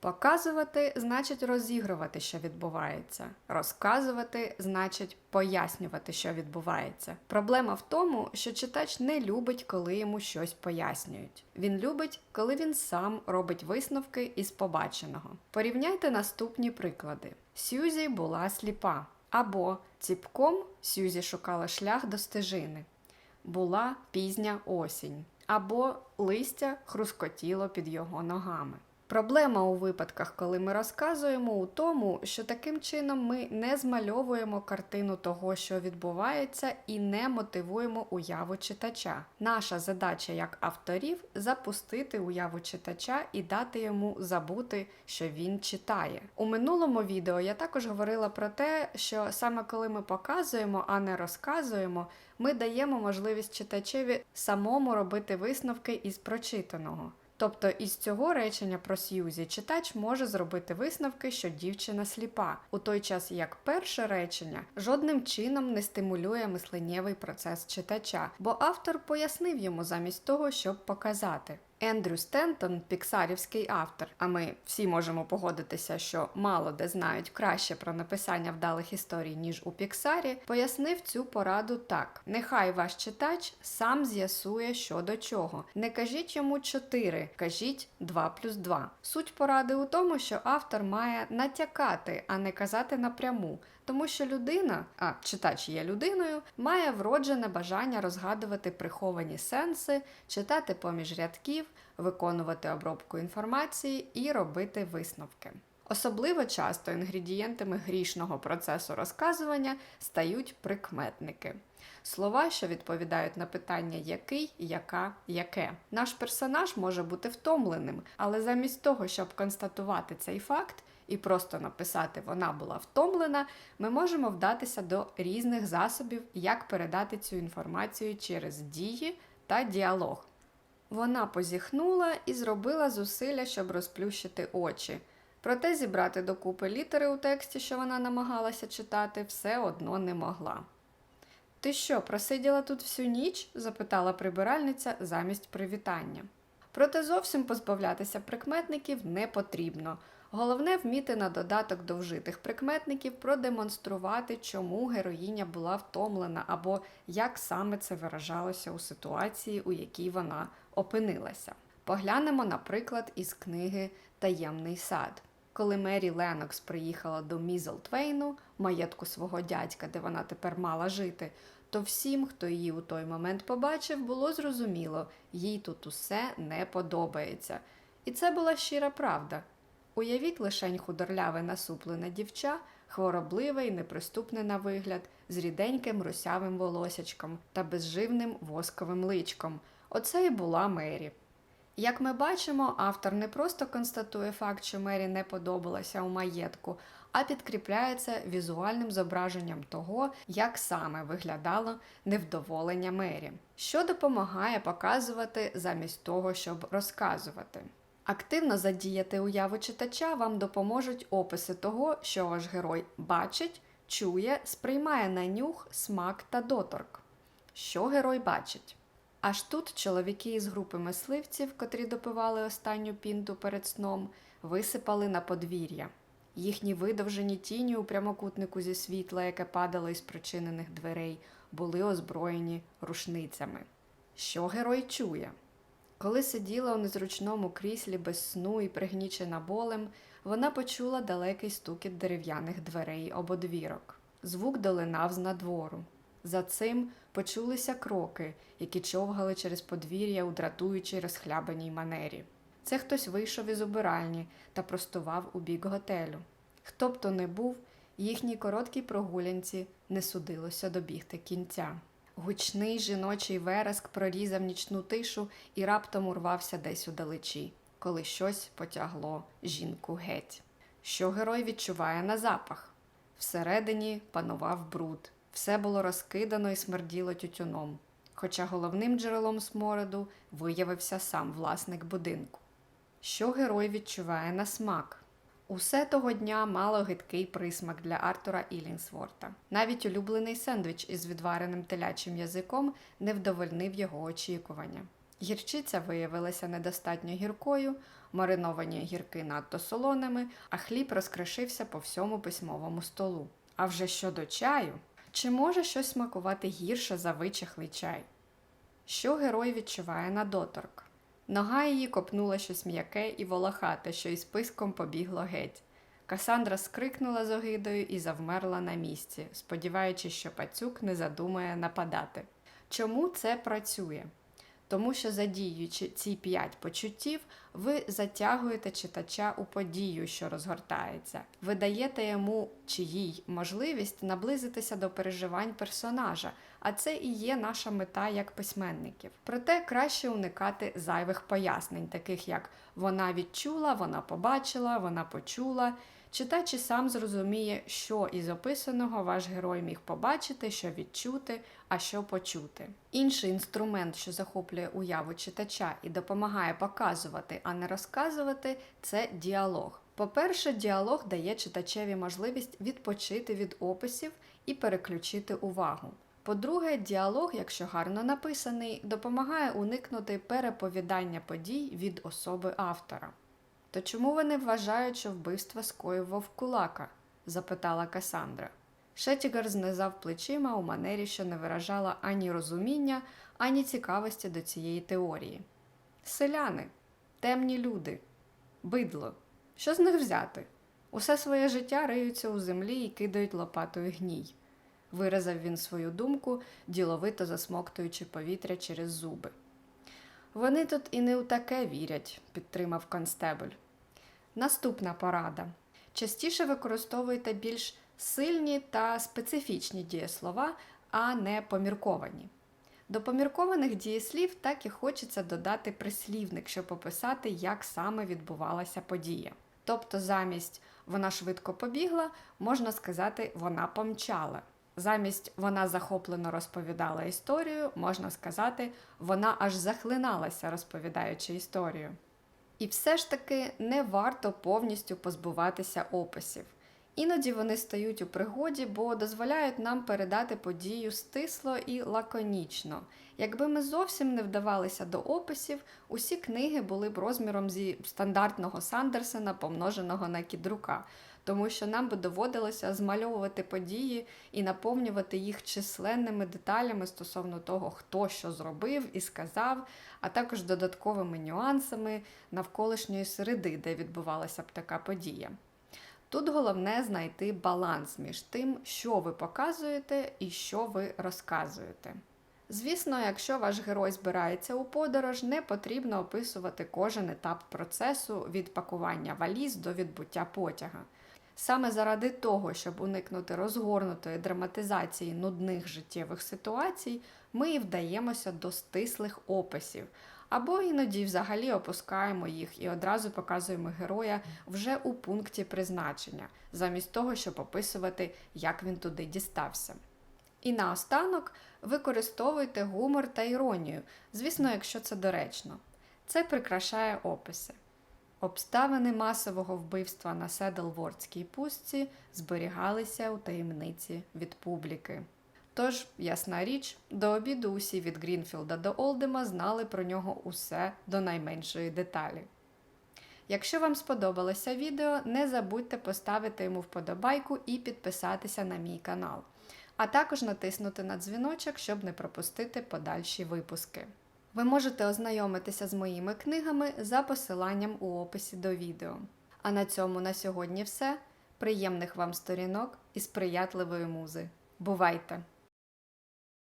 Показувати значить розігрувати, що відбувається. Розказувати значить пояснювати, що відбувається. Проблема в тому, що читач не любить, коли йому щось пояснюють. Він любить, коли він сам робить висновки із побаченого. Порівняйте наступні приклади: Сюзі була сліпа, або ціпком Сюзі шукала шлях до стежини. Була пізня осінь, або листя хрускотіло під його ногами. Проблема у випадках, коли ми розказуємо, у тому, що таким чином ми не змальовуємо картину того, що відбувається, і не мотивуємо уяву читача. Наша задача як авторів запустити уяву читача і дати йому забути, що він читає. У минулому відео я також говорила про те, що саме коли ми показуємо, а не розказуємо, ми даємо можливість читачеві самому робити висновки із прочитаного. Тобто із цього речення про Сьюзі читач може зробити висновки, що дівчина сліпа, у той час як перше речення жодним чином не стимулює мисленнєвий процес читача, бо автор пояснив йому замість того, щоб показати. Ендрю Стентон, піксарівський автор, а ми всі можемо погодитися, що мало де знають краще про написання вдалих історій, ніж у Піксарі, пояснив цю пораду так: нехай ваш читач сам з'ясує, що до чого. Не кажіть йому 4, кажіть 2 плюс 2. Суть поради у тому, що автор має натякати, а не казати напряму. Тому що людина, а читач є людиною, має вроджене бажання розгадувати приховані сенси, читати поміж рядків, виконувати обробку інформації і робити висновки. Особливо часто інгредієнтами грішного процесу розказування стають прикметники. Слова, що відповідають на питання який, яка, яке. Наш персонаж може бути втомленим, але замість того, щоб констатувати цей факт, і просто написати вона була втомлена, ми можемо вдатися до різних засобів, як передати цю інформацію через дії та діалог. Вона позіхнула і зробила зусилля, щоб розплющити очі. Проте зібрати докупи літери у тексті, що вона намагалася читати, все одно не могла. Ти що, просиділа тут всю ніч? запитала прибиральниця замість привітання. Проте зовсім позбавлятися прикметників не потрібно. Головне вміти на додаток до вжитих прикметників продемонструвати, чому героїня була втомлена, або як саме це виражалося у ситуації, у якій вона опинилася. Поглянемо, наприклад, із книги Таємний сад. Коли Мері Ленокс приїхала до Мізелтвейну, маєтку свого дядька, де вона тепер мала жити, то всім, хто її у той момент побачив, було зрозуміло, їй тут усе не подобається. І це була щира правда. Уявіть лишень худорляве насуплене дівча, хворобливе і неприступне на вигляд, з ріденьким русявим волосячком та безживним восковим личком. Оце і була Мері. Як ми бачимо, автор не просто констатує факт, що Мері не подобалася у маєтку, а підкріпляє це візуальним зображенням того, як саме виглядало невдоволення Мері, що допомагає показувати замість того, щоб розказувати. Активно задіяти уяву читача вам допоможуть описи того, що ваш герой бачить, чує, сприймає на нюх, смак та доторк. Що герой бачить? Аж тут чоловіки із групи мисливців, котрі допивали останню пінту перед сном, висипали на подвір'я. Їхні видовжені тіні у прямокутнику зі світла, яке падало із причинених дверей, були озброєні рушницями. Що герой чує? Коли сиділа у незручному кріслі без сну і пригнічена болем, вона почула далекий стукіт дерев'яних дверей об одвірок. Звук долинав з надвору. За цим почулися кроки, які човгали через подвір'я у дратуючій розхлябаній манері. Це хтось вийшов із убиральні та простував у бік готелю. Хто б то не був, їхній короткій прогулянці не судилося добігти кінця. Гучний жіночий вереск прорізав нічну тишу і раптом урвався десь удалечі, коли щось потягло жінку геть. Що герой відчуває на запах? Всередині панував бруд, все було розкидано і смерділо тютюном, хоча головним джерелом смороду виявився сам власник будинку. Що герой відчуває на смак? Усе того дня мало гидкий присмак для Артура Іллінсворта. Навіть улюблений сендвіч із відвареним телячим язиком не вдовольнив його очікування. Гірчиця виявилася недостатньо гіркою, мариновані гірки надто солоними, а хліб розкришився по всьому письмовому столу. А вже щодо чаю, чи може щось смакувати гірше за вичахлий чай? Що герой відчуває на доторк? Нога її копнула щось м'яке і волохате, що із писком побігло геть. Касандра скрикнула з огидою і завмерла на місці, сподіваючись, що пацюк не задумає нападати. Чому це працює? Тому що задіюючи ці п'ять почуттів, ви затягуєте читача у подію, що розгортається. Ви даєте йому чи їй можливість наблизитися до переживань персонажа, а це і є наша мета як письменників. Проте краще уникати зайвих пояснень, таких як вона відчула, вона побачила, вона почула. Читач і сам зрозуміє, що із описаного ваш герой міг побачити, що відчути, а що почути. Інший інструмент, що захоплює уяву читача і допомагає показувати, а не розказувати, це діалог. По-перше, діалог дає читачеві можливість відпочити від описів і переключити увагу. По-друге, діалог, якщо гарно написаний, допомагає уникнути переповідання подій від особи автора. То чому вони вважають, що вбивство скоїв вовкулака? запитала Касандра. Шетігар знизав плечима у манері, що не виражала ані розуміння, ані цікавості до цієї теорії. Селяни, темні люди, бидло. Що з них взяти? Усе своє життя риються у землі і кидають лопатою гній. Виразив він свою думку, діловито засмоктуючи повітря через зуби. Вони тут і не у таке вірять, підтримав констебель. Наступна порада. Частіше використовуйте більш сильні та специфічні дієслова, а не помірковані. До поміркованих дієслів так і хочеться додати прислівник, щоб описати, як саме відбувалася подія. Тобто замість вона швидко побігла, можна сказати, вона помчала. Замість вона захоплено розповідала історію, можна сказати, вона аж захлиналася, розповідаючи історію. І все ж таки не варто повністю позбуватися описів. Іноді вони стають у пригоді, бо дозволяють нам передати подію стисло і лаконічно. Якби ми зовсім не вдавалися до описів, усі книги були б розміром зі стандартного Сандерсена, помноженого на кідрука, тому що нам би доводилося змальовувати події і наповнювати їх численними деталями стосовно того, хто що зробив і сказав, а також додатковими нюансами навколишньої середи, де відбувалася б така подія. Тут головне знайти баланс між тим, що ви показуєте і що ви розказуєте. Звісно, якщо ваш герой збирається у подорож, не потрібно описувати кожен етап процесу від пакування валіз до відбуття потяга. Саме заради того, щоб уникнути розгорнутої драматизації нудних життєвих ситуацій, ми і вдаємося до стислих описів, або іноді взагалі опускаємо їх і одразу показуємо героя вже у пункті призначення, замість того, щоб описувати, як він туди дістався. І наостанок використовуйте гумор та іронію, звісно, якщо це доречно. Це прикрашає описи. Обставини масового вбивства на Седлвордській пустці зберігалися у таємниці від публіки. Тож, ясна річ, до обіду усі від Грінфілда до Олдема знали про нього усе до найменшої деталі. Якщо вам сподобалося відео, не забудьте поставити йому вподобайку і підписатися на мій канал, а також натиснути на дзвіночок, щоб не пропустити подальші випуски. Ви можете ознайомитися з моїми книгами за посиланням у описі до відео. А на цьому на сьогодні все. Приємних вам сторінок і сприятливої музи. Бувайте!